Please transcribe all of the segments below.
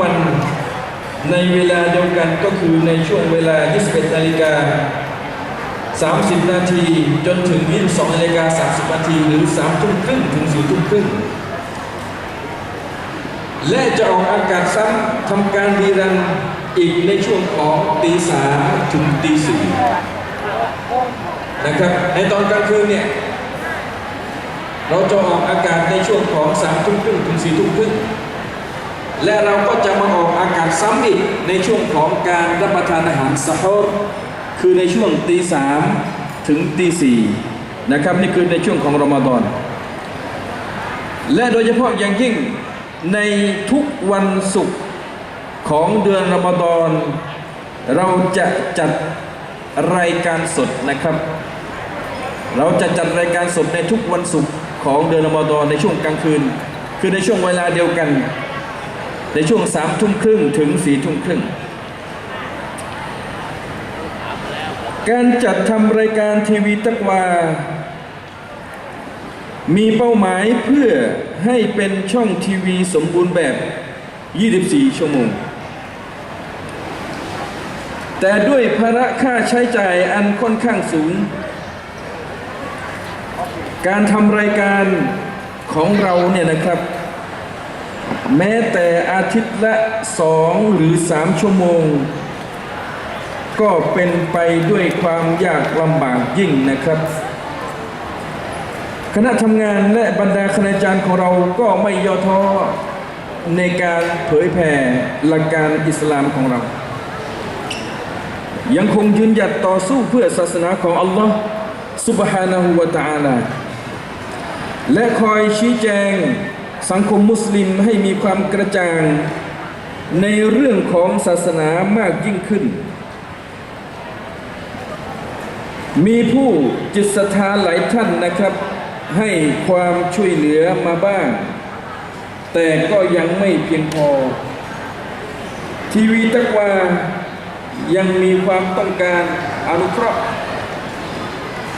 วันในเวลาเดียวกันก็คือในช่วงเวลา 21 นาฬิกา 30 นาทีจนถึง 22 นาฬิกา 30 นาทีหรือ 3 ทุ่มครึ่งถึง 4 ทุ่มครึ่งและจะออกอากาศซ้ำทำการรีรันอีกในช่วงของตีสามถึงตีสี่นะครับในตอนกลางคืนเนี่ย เราจะออกอากาศในช่วงของสามทุ่มครึ่งถึงสี่ทุ่มครึ่ง และเราก็จะมาออกอากาศซ้ำอีกในช่วงของการรับประทานอาหารสะฮรคือในช่วงตีสามถึงตีสี่นะครับนี่คือในช่วงของรอมฎอนและโดยเฉพาะอย่างยิ่งในทุกวันศุกร์ของเดือนรอมฎอนเราจะจัดรายการสดนะครับ เราจะจัดรายการสดในทุกวันศุกร์ของเดือนรอมฎอนในช่วงกลางคืน คือในช่วงเวลาเดียวกัน ในช่วงสามทุ่มครึ่งถึงสี่ทุ่มครึ่ง การจัดทำรายการทีวีตักวา มีเป้าหมายเพื่อให้เป็นช่องทีวีสมบูรณ์แบบ 24 ชั่วโมง แต่ด้วยภาระค่าใช้จ่ายอันค่อนข้างสูง การทำรายการของเราเนี่ยนะครับ แม้แต่อาทิตย์ละสองหรือสามชั่วโมง ก็เป็นไปด้วยความยากลำบากยิ่งนะครับ คณะทำงานและบรรดาคณาจารย์ของเราก็ไม่ย่อท้อในการเผยแผ่หลักการอิสลามของเรา ยังคงยืนหยัดต่อสู้เพื่อศาสนาของอัลลอฮ์ سبحانه และ تعالى และคอยชี้แจง สังคมมุสลิมให้มีความกระจ่างในเรื่องของศาสนามากยิ่งขึ้น มีผู้จิตศรัทธาหลายท่านนะครับ ให้ความช่วยเหลือมาบ้าง แต่ก็ยังไม่เพียงพอ ทีวีตักวายังมีความต้องการอนุเคราะห์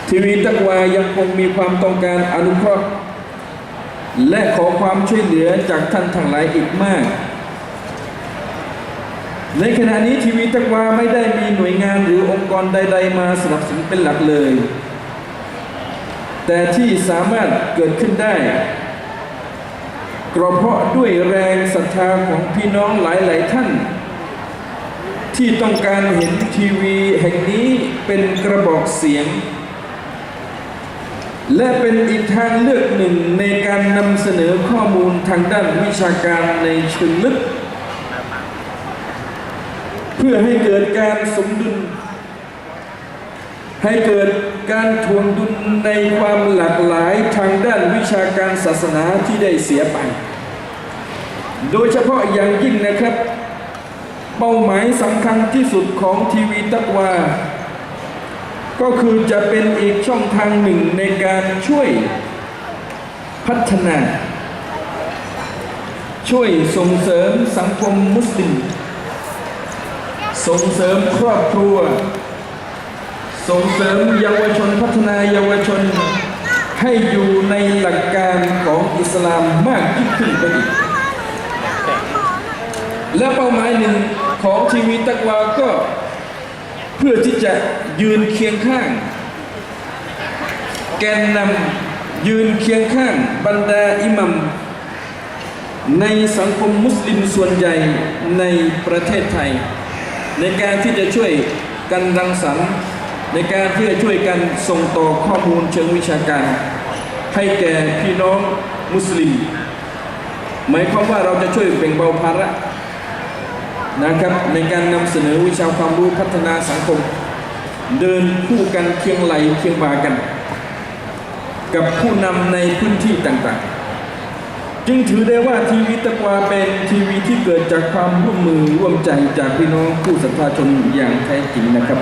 ทีวีตักวายังคงมีความต้องการอนุเคราะห์ และขอความช่วยเหลือจากท่านทั้งหลายอีกมาก ในขณะนี้ทีวีตักวาไม่ได้มีหน่วยงานหรือองค์กรใด ๆ มาสนับสนุนเป็นหลักเลย แต่ที่สามารถเกิดขึ้นได้ก็เพราะด้วยแรงศรัทธาของพี่น้องหลาย ๆ ท่าน ที่ต้องการเห็นทีวีแห่งนี้เป็นกระบอกเสียง และเป็นอีกทางเลือกหนึ่งในการนำเสนอข้อมูลทางด้านวิชาการในเชิงลึก เพื่อให้เกิดการสมดุล ให้เกิดการทวงดุลในความหลากหลายทางด้านวิชาการศาสนาที่ได้เสียไป โดยเฉพาะอย่างยิ่งนะครับ เป้าหมายสำคัญที่สุดของทีวีตักวา ก็คือจะเป็นอีกช่องทางหนึ่งในการช่วยพัฒนา ช่วยส่งเสริมสังคมมุสลิม ส่งเสริมครอบครัว ส่งเสริมเยาวชนพัฒนาเยาวชน ให้อยู่ในหลักการของอิสลามมากยิ่งขึ้นไปอีกและเป้าหมายหนึ่งของทีวีตักวาก็ พื่อที่จะยืนเคียงข้าง แกนนำยืนเคียงข้าง บรรดาอิหมัมในสังคมมุสลิมส่วนใหญ่ในประเทศไทย ในการที่จะช่วยกันรังสรรค์ ในการที่จะช่วยกันส่งต่อข้อมูลเชิงวิชาการ ให้แก่พี่น้องมุสลิม หมายความว่าเราจะช่วยแบ่งเบาภาระ นะครับในการนำเสนอวิชาความรู้พัฒนาสังคม เดินคู่กันเคียงไหลเคียงบ่ากัน กับผู้นำในพื้นที่ต่างๆ จึงถือได้ว่าทีวีตะกวาเป็นทีวีที่เกิดจากความร่วมมือร่วมใจจากพี่น้องผู้ศรัทธาชนอย่างแท้จริงนะครับ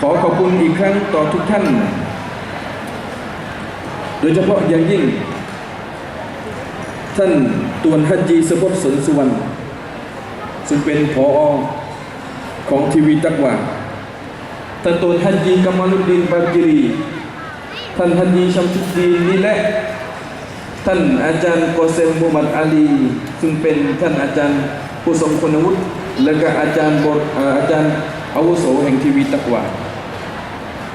ขอขอบคุณอีกครั้งต่อทุกท่าน โดยเฉพาะอย่างยิ่ง ท่านตวนฮัจจีสมบสนสุวรรณ ซึ่งเป็นผอของทีวีตักวาท่านตวนฮัจจีกามาลุดดินบากิรีท่านฮัจจีชัมชุดดีนนี่แหละท่านอาจารย์โกเซมมูมัดอาลี ซึ่งเป็นท่านอาจารย์ผู้ทรงคุณวุฒิและก็อาจารย์บทเอ่อาจารย์อาวุโสแห่งทีวีตักวา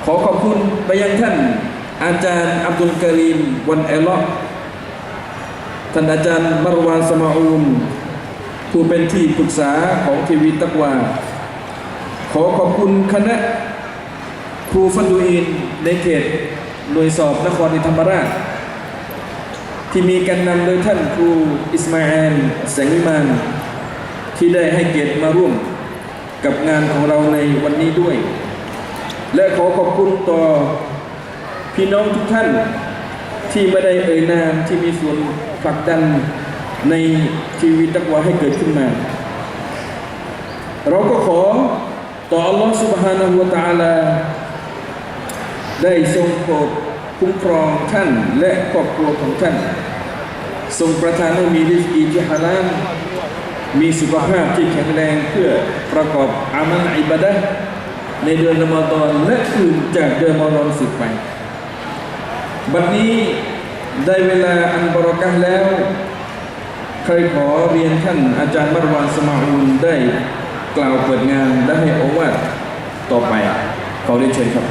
ขอขอบคุณไปยังท่าน อาจารย์อับดุลกะรีมวันเอลอท่านอาจารย์มารวานสมาอูม ผู้เป็นที่ปรึกษาของทีวีตักวา ขอขอบคุณคณะครูฟันดูอินในเขตหน่วยสอบนครศรีธรรมราช ที่มีการนำโดยท่านครูอิสมาอลแสงอิมานที่ได้ให้เกียรติมาร่วมกับงานของเราในวันนี้ด้วย และขอขอบคุณต่อพี่น้องทุกท่านที่ไม่ได้เอ่ยนามที่มีส่วนผลักดัน ในชีวิตตักวาให้เกิดขึ้นมา เราก็ขอต่ออัลลอฮฺ سبحانه และ تعالى ได้ทรงโปรดคุ้มครองท่านและครอบครัวของท่าน ทรงประทานให้มีริสกีที่ฮาลาลมีสุขภาพที่แข็งแรงเพื่อประกอบอามัลอิบาดะห์ในเดือนรอมฎอนและอื่นจากเดือนรอมฎอนสืบไป บัดนี้ได้เวลาอันบรอกะห์แล้ว เคยขอเรียนท่านอาจารย์มารวันสมาอุลได้กล่าวเปิดงานและให้โอวาทต่อไปขอเรียนเชิญครับ